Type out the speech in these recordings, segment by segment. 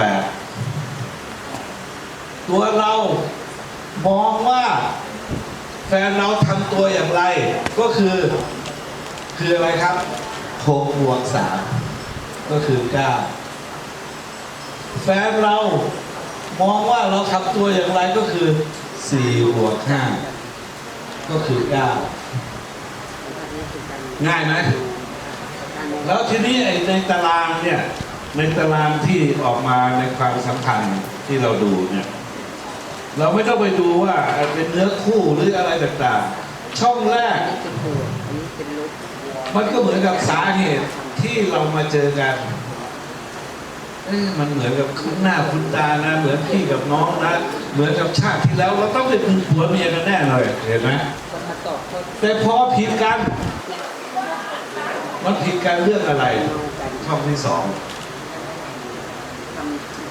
แปดตัวเรามองว่าแฟนเราทำตัวอย่างไร ก็คือคืออะไรครับหกบวกสามก็คือเก้าแฟนเรามองว่าเราทำตัวอย่างไรก็คือสี่บวกห้าก็คือเก้าง่ายไหมแล้วทีนี้ในตารางเนี่ย ในตารางที่ออกมาในความสัมพันธ์ที่เราดูเนี่ย เราไม่ต้องไปดูว่าเป็นเนื้อคู่หรืออะไรต่างๆ ช่องแรก มันก็เหมือนกับสาเหตุที่เรามาเจอกันมันเหมือนกับคุ้นหน้าคุ้นตานะ เหมือนพี่กับน้องนะ เหมือนกับชาติที่แล้ว เราต้องเป็นผัวเมียกันแน่เลยเห็นไหมแต่พอผิดกัน มันผิดกันเรื่องอะไร ช่องที่สอง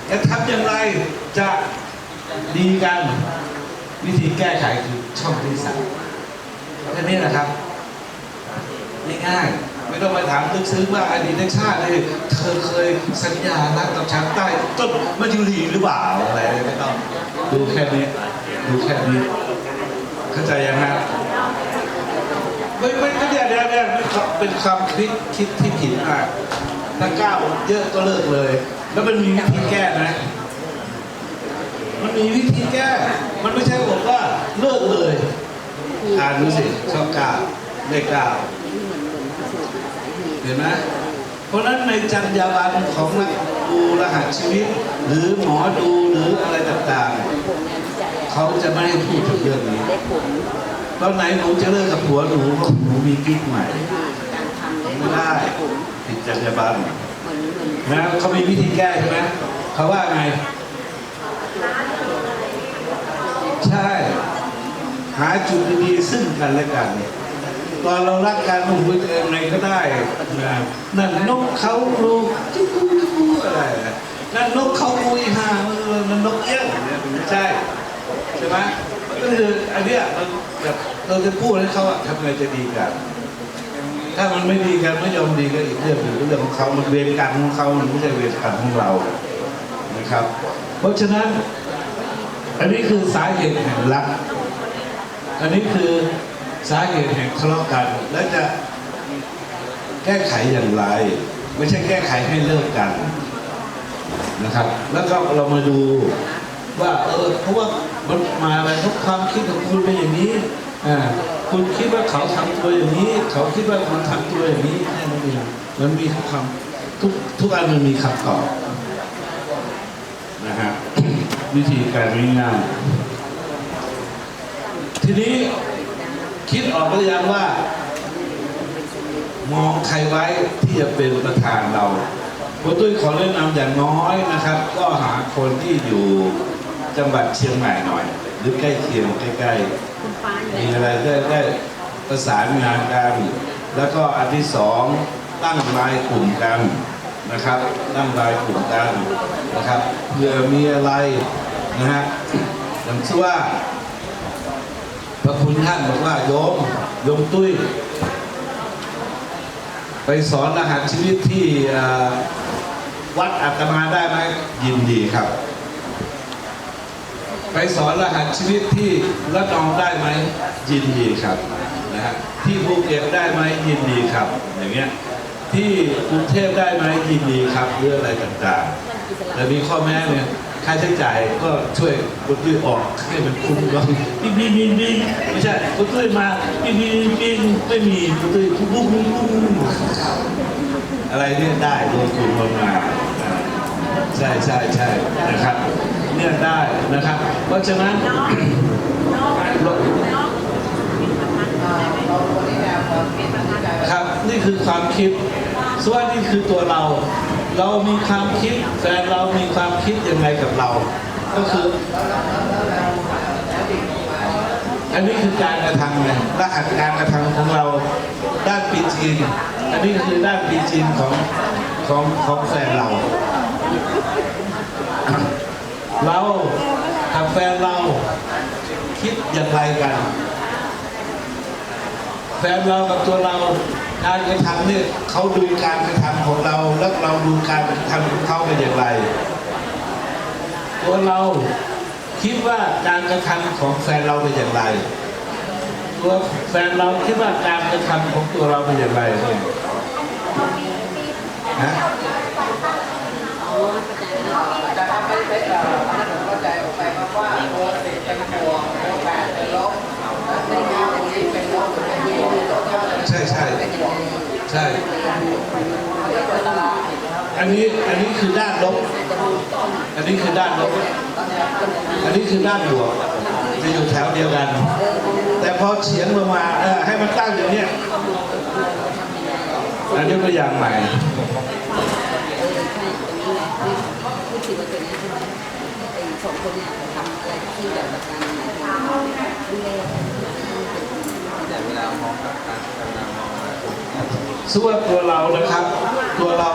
จะทำอย่างไรจะดีกัน วิธีแก้ไขคือช่องที่สามแค่นี้นะครับง่ายๆไม่ต้องไปถามลึกซึ้งว่าอดีตชาติเลยเธอเคยสัญญารักกับฉันใต้ต้นมะยุรีหรือเปล่าอะไรไม่ต้องดูแค่นี้ดูแค่นี้เข้าใจยังครับไม่ไม่ไม่เดี๋ยวเดี๋ยวเดี๋ยวเป็นความคิดคิดที่ผิดมากถ้าก้าวเยอะก็เลิกเลย แล้วมันมีวิธีแก้นะมันมีวิธีแก้ มันไม่ใช่บอกว่าเลิกเลยอ่านดูสิชอบก้าวเลขก้านี่เหมือนเหมือนพิสูจน์สาเหตุเห็นไหมเพราะนั้นในจรรยาบรรณของนักดูรหัสชีวิต หรือหมอดูหรืออะไรต่างๆ เขาจะไม่ให้พูดถึงเรื่องนี้ตอนไหนหนูจะเลิกกับผัวหนูเพราะหนูมีกิ๊กใหม่ไม่ได้ผิดจรรยาบรรณ นะเขามีวิธีแก้ใช่ไหมเขาว่าไง ใช่ หาจุดดีๆซึ่งกันและกันตอนเรารักกันหนุ่มคุยกันยังไงก็ได้นะนั่นนกเขาลูกจุ๊กกูอะไรนะนั่นนกเขาคุยห่างเออนั่นนกเอี้ยงเนี่ยไม่ใช่ใช่ไหมก็คืออันเนี้ยแบบเราจะพูดให้เขาทำไงจะดีกัน ถ้ามันไม่ดีกันไม่ยอมดีก็อีกเรื่องหนึ่งเรื่องของเขามันเวรกรรมของเขามันไม่ใช่เวรกรรมของเรานะครับ เพราะฉะนั้น อันนี้คือสาเหตุแห่งรัก อันนี้คือสาเหตุแห่งทะเลาะกัน และจะแก้ไขอย่างไร ไม่ใช่แก้ไขให้เลิกกันนะครับ แล้วก็เรามาดูว่าเออเพราะว่ามันมาอะไรเพราะความคิดของคุณเป็นอย่างนี้อ่า คุณคิดว่าเขาทำตัวอย่างนี้ เขาคิดว่าคุณทำตัวอย่างนี้แค่นั้นเองมันมีทุกคำทุกทุกอันมันมีคำตอบนะฮะวิธีการง่ายๆทีนี้คิดออกหรือยังว่า มองใครไว้ที่จะเป็นประธานเราผมตุ้ยขอแนะนำอย่างน้อยนะครับ ก็หาคนที่อยู่ จังหวัดเชียงใหม่หน่อย หรือใกล้เคียงใกล้คุณฟ้าๆเนี่มียอะไรได้ได้ประสานงานกันแล้วก็อันที่สองตั้งรายกลุ่มกันนะครับตั้งรายกลุ่มกันนะครับเผื่อมีอะไรนะฮะอย่างเช่นว่าพระคุณท่านบอกว่าโยมโยมตุ้ย ไปสอนรหัสชีวิตที่เอ่อวัดอาตมาได้ไหมยินดีครับ ไปสอนรหัสชีวิตที่ระนองได้ไหมยินดีครับนะฮะที่ภูเก็ตได้ไหมยินดีครับ อย่างเงี้ยที่กรุงเทพได้ไหมยินดีครับเรื่องอะไรต่างๆแต่มีข้อแม้เนี่ยค่าใช้จ่ายก็ช่วยคุณตุ้ยออกให้มันคุ้มก่อนปิ๊งปิ๊งปิ๊งปิ๊งไม่ใช่คุณตุ้ยมาปิ๊งปิ๊งปิ๊งไม่มีคุณตุ้ยปุ๊บปุ๊บปุ๊บปุ๊บปุ๊บอะไรเนี่ยได้รวมกลุ่มลงมาใช่ใช่ใช่นะครับ เนี่ยได้นะครับ เพราะฉะนั้นครับนี่คือความคิดส่วนนี่คือตัวเรา เรามีความคิดแฟนเรามีความคิดยังไงกับเรา ก็คือ อันนี้คือการกระทำไงรหัสการกระทำของเราด้านปีจีน อันนี้คือด้านปีจีนของของของแฟนเรา เรากับแฟนเราคิดอย่างไรกัน แฟนเรากับตัวเราการกระทำเนี่ยเขาดูการกระทำของเรา แล้วเราดูการกระทำของเขาเป็นอย่างไร ตัวเราคิดว่าการกระทำของแฟนเราเป็นอย่างไร ตัวแฟนเราคิดว่าการกระทำของตัวเราเป็นอย่างไรเนี่ยฮะ อ๋อเข้า ใจแล้วแต่ถ้าไม่ได้เข้าใจออกไปครับว่าโมสิเป็นบวกตัวแปดเป็นลบไม่ได้เป็นนี้เป็นลบหรือเป็นบวกตัวเท่าไหร่ใช่ใช่เป็นบวกใช่ อันนี้อันนี้คือด้านลบ อันนี้คือด้านลบ อันนี้คือด้านบวกจะอยู่แถวเดียวกัน แต่พอเฉียงลงมาเออให้มันตั้งอย่างเนี้ยอันนี้ตัวอย่างใหม่ สองคนเนี่ยทำอะไรที่แบบแบบการหมายถึงดูแลแต่เวลามองกับการเวลามองมาส่วนตัวเรานะครับ ตัวเรา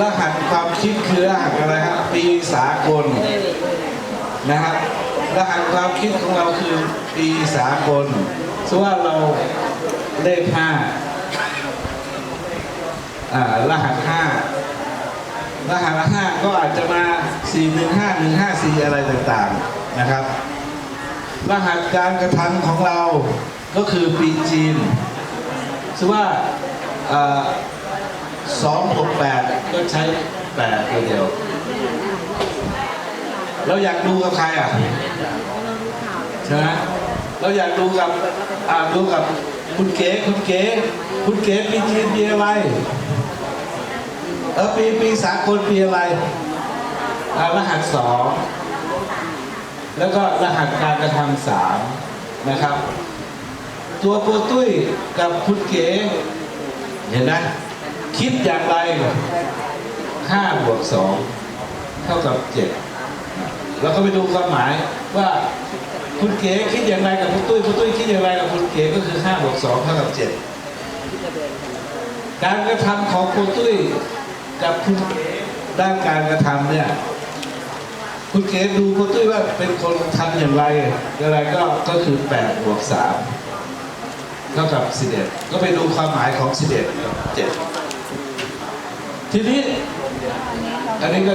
รหัสความคิดคือรหัสอะไรครับปีสากลนะครับรหัสความคิดของเราคือปีสากลส่วนว่าเราเลขห้าอ่ารหัสห้า รหัสห้าก็อาจจะมาสี่หนึ่งห้าหนึ่งห้าสี่อะไรต่างๆนะครับ รหัสการกระทำของเราก็คือปีจีนซึ่งว่าสองหกแปดก็ใช้แปดตัวเดียว เราอยากดูกับใครอะใช่ไหมเราอยากดูกับดูกับคุณเก๋คุณเก๋คุณเก๋ปีจีนปีอะไร เออปีปีสากลปีอะไรรหัสสองแล้วก็รหัสการกระทำสามนะครับ ตัวโปตุ้ยกับคุณเก๋เห็นไหมคิดอย่างไรห้าบวกสองเท่ากับเจ็ดเราก็ไปดูความหมายว่าคุณเก๋คิดอย่างไรกับคุณตุ้ยคุณตุ้ยคิดอย่างไรกับคุณเก๋ก็คือห้าบวกสองเท่ากับเจ็ดการกระทำของคุณตุ้ย กับคุณเก๋ด้านการกระทำเนี่ยคุณเก๋ดูคุณตุ้ยว่าเป็นคนทำอย่างไรอะไรก็ก็คือแปดบวกสามเท่ากับ11ก็ไปดูความหมายของ11กับ7ทีนี้ อันนี้ก็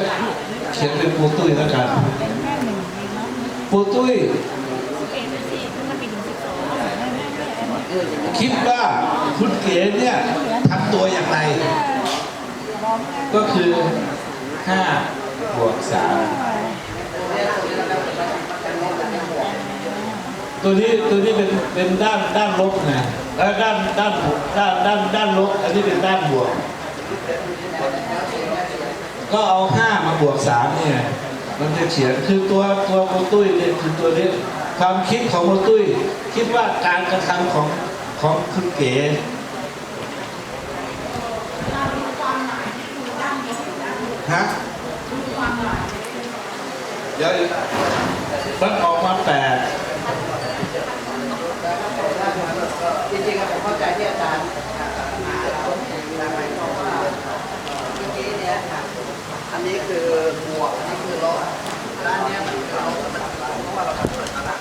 เขียนเป็นปูตุ้ยแล้วกันปูตุ้ยคิดว่าคุณเก๋เนี่ยทำตัวอย่างไร ก็คือ5บวก3ตัวนี้ตัวนี้เป็นเป็นด้านด้านลบนะแล้วด้านด้านด้านด้านด้านลบอันนี้เป็นด้านบวก ก็เอาห้ามาบวกสามเนี่ยมันจะเขียนคือตัวตัวโมตุ้ยเนี่ยคือตัวนี้ความคิดของโมตุ้ย คิดว่าการกระทำของของคุณเก๋ ฮะเดี๋ยวมันออกมาแปดจริงๆผมเข้าใจที่อาจารย์แต่หมายความว่าเมื่อกี้เนี่ยอันนี้คือบวกอันนี้คือลบด้านเนี้ยมันคือลบมันเพราะว่าเราเปิดตาราง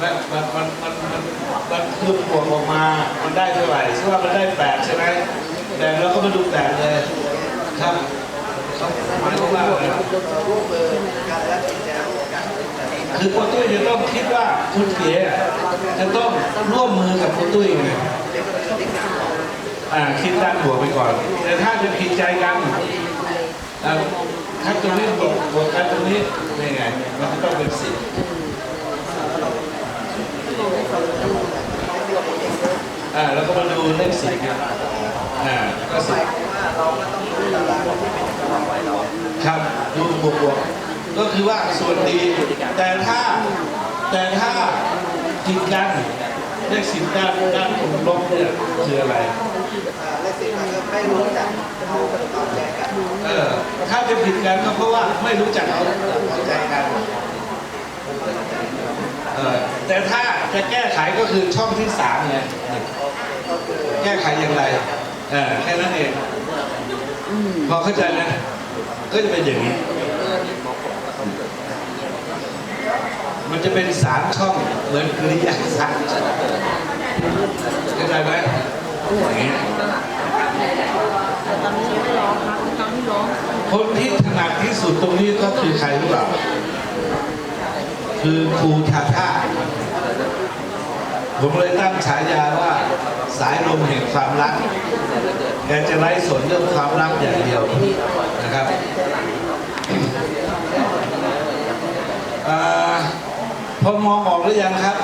มันมันมันมันมันมันคือบวกออกมา มันได้เท่าไหร่ซึ่ว่ามันได้แปดใช่ไหมแต่เราก็มาดูแปดเลยครับ คือกันและติดแนวกันคือโปรตุ้ยจะต้องคิดว่าคุณเก๋จะต้องร่วมมือกับโปรตุ้ยไงอ่าคิดด้านบวกไปก่อน แต่ถ้าจะผิดใจกันถ้าตรงนี้บวกบวกกันตรงนี้นี่ไง มันก็ต้องเป็นสิบอ่าแล้วก็มาดูเลขสิบเนี่ยอ่าก็สิ บครับดูบวกบวกก็คือว่าส่วนดี แต่ถ้าแต่ถ้าผิดกันเลขสิบด้านด้านของลบเนี่ยคืออะไรเลขสิบก็ไม่รู้จักเอาตอบแทนกันเออถ้าจะผิดกันก็เพราะว่าไม่รู้จักเอาเอาใจกันเออแต่ถ้าจะแก้ไขก็คือช่องที่สามไงแก้ไขอย่างไรเออแค่นั้นเองพอเข้าใจไหม ก็จะเป็นอย่างนี้ มันจะเป็นสามช่องเหมือนกริยาสตร์เข้าใจไหมอย่างนี้แล้วก็อนนี้ยังไม่ร้องคนที่ร้องคนที่ถนัดที่สุดตรงนี้ก็คือใครรู้เปล่า คือครูชาชาผมเลยตั้งฉายาว่าสายลมแห่งความรักแกจะไร้สนเรื่องความรักอย่างเดียว นะครับอพอมองออกหรือยังครับ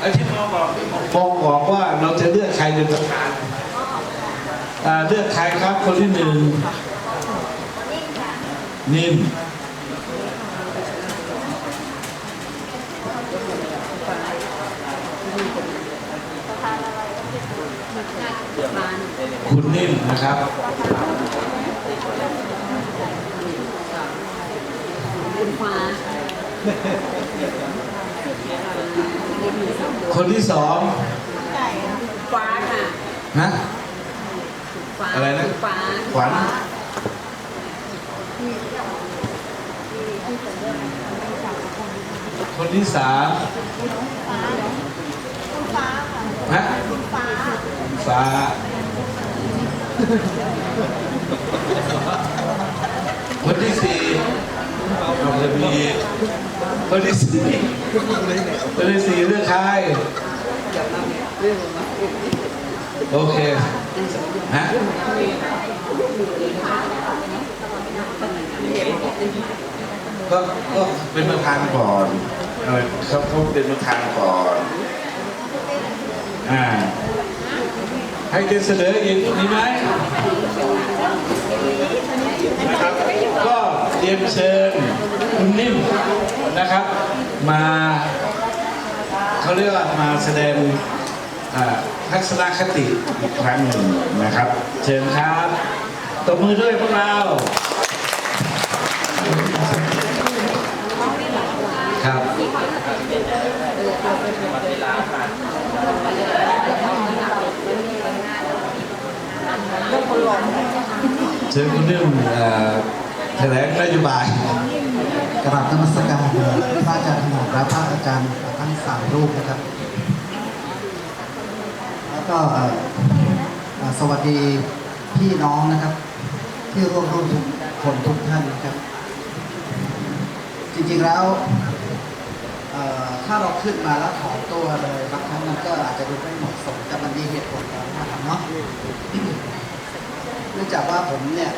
ไอ้ที่มองออกมองออกว่าเราจะเลือกใครเป็นประธานเลือกใครครับคนที่หนึ่งนิ่มคุณนิ่มนะครับ คุณฟ้าคนที่สองฟ้าค่ะฮะ ฟ้าอะไรนะ ฟ้าขวัญคนที่สามฮะฟ้าคนที่สี่เรา จะมีคนที่สี่คนที่สี่เลือกใครโอเคฮะก็ก็เป็นประธานก่อนเออเขาเขาเป็นประธานก่อนอ่าให้เกเสนออีกมีไหมนะครับก็เตรียนเชิญ คุณนิ่มนะครับ มาเขาเรียกว่ามาแสดงอ่าทัศนคติอีกครั้งหนึ่งนะครับ เชิญครับตบมือด้วยพวกเราครับเชิญคุณนิ่มอ่อแถลงนโยบาย กราบนมัสการพระอาจารย์ถนอมและพระอาจารย์ทั้งสามรูปนะครับ แล้วก็สวัสดีพี่น้องนะครับ ที่ร่วมร่วมทุกคนทุกท่านนะครับ จริงๆแล้วถ้าเราขึ้นมาแล้วถอนตัวเลยบางครั้งมันก็อาจจะดูไม่เหมาะสมแต่มันมีเหตุผลของมันเนาะเนื่องจากว่าผมเนี่ย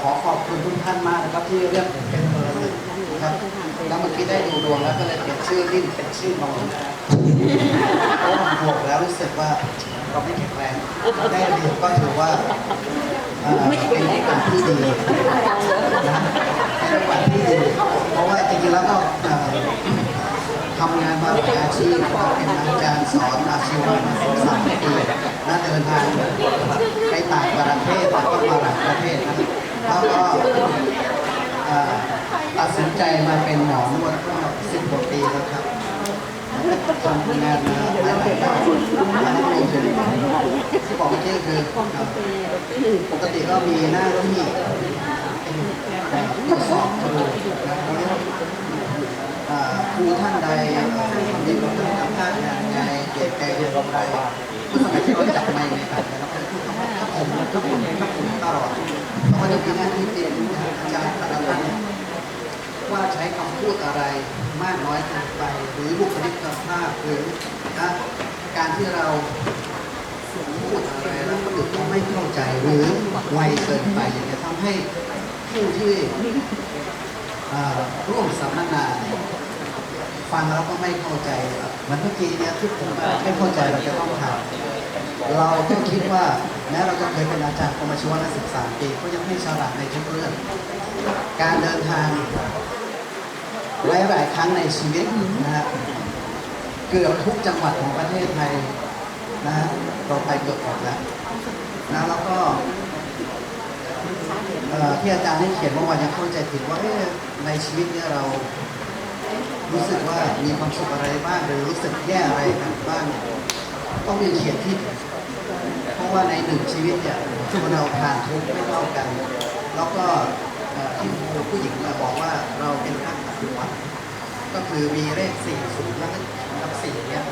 ขอขอบคุณทุกท่านมากนะครับที่เลือกผมเป็น ครับแล้วเมื่อกี้ได้ดูดวงแล้วก็เลยเปลี่ยนชื่อลิ้นเป็นชื่อนอนเพราะว่าผมบวกแล้วรู้สึกว่าเราไม่แข็งแรงได้เรียนก็ถือว่าเอ่เป็นโอกาสที่ดีนะเป็นโอกาสที่ดีเพราะว่าจริงๆแล้วก็ทำงานมาหลายอาชีพเป็นอาจารย์สอนอาชีวะมาสิบสามปีและเดินทางไปต่างประเทศแล้วก็มาหลายประเทศนะแล้วก็ ตัดสินใจมาเป็นหมอนวดก็สิบกว่าปีแล้วครับทำงานมาหลายหลายด้านและรวมถึงที่บอกเมื่อกี้คือปกติก็มีหน้าที่ทดสอบครูนะครับอ่าครูท่านใดเอ่อมีความรู้ทางด้านงานไงเก็บใจเรียนรู้ใดผู้สมัยที่เขาจับไมค์ในการนะครับพูดคำว่าถ้าผมถ้าผมถ้าผมตลอดเขาก็จะมีหน้าที่เรียนอาจารย์แต่ละท่าน ว่าใช้คำพูดอะไรมากน้อยเกินไป หรือบุคลิกภาพหรือนะการที่เราพูดอะไรแล้วคนอื่นเขาไม่เข้าใจหรือไวเกินไปอย่างเงี้ยทำให้ผู้ที่ร่วมสัมมนาฟังแล้วก็ไม่เข้าใจมันเมื่อกี้เนี่ยที่ผมไม่เข้าใจเราจะต้องถามเราก็คิดว่าแม้เราจะเคยเป็นอาจารย์กรมชีวนักศึกษาปีก็ยังไม่ฉลาดในทุกเรื่อง การเดินทาง หลายหลายๆครั้งในชีวิตนะฮะเกือบทุกจังหวัดของประเทศไทยนะฮะเราไปเกือบหมดแล้วนะแล้วก็เอ่อที่อาจารย์ได้เขียนเมื่อวานยังเข้าใจผิดว่าเอ๊ะในชีวิตเนี่ยเรารู้สึกว่ามีความสุขอะไรบ้างหรือรู้สึกแย่อะไรกันบ้างต้องมีเขียนที่เพราะว่าในหนึ่งชีวิตเนี่ยคนเราผ่านทุกข์ไม่เท่ากัน แล้วก็เอ่อ ที่ผู้หญิงมาบอกว่าเราเป็นนักปฏิวัติก็คือมีเลขสี่ศูนย์แล้วก็สี่เนี่ย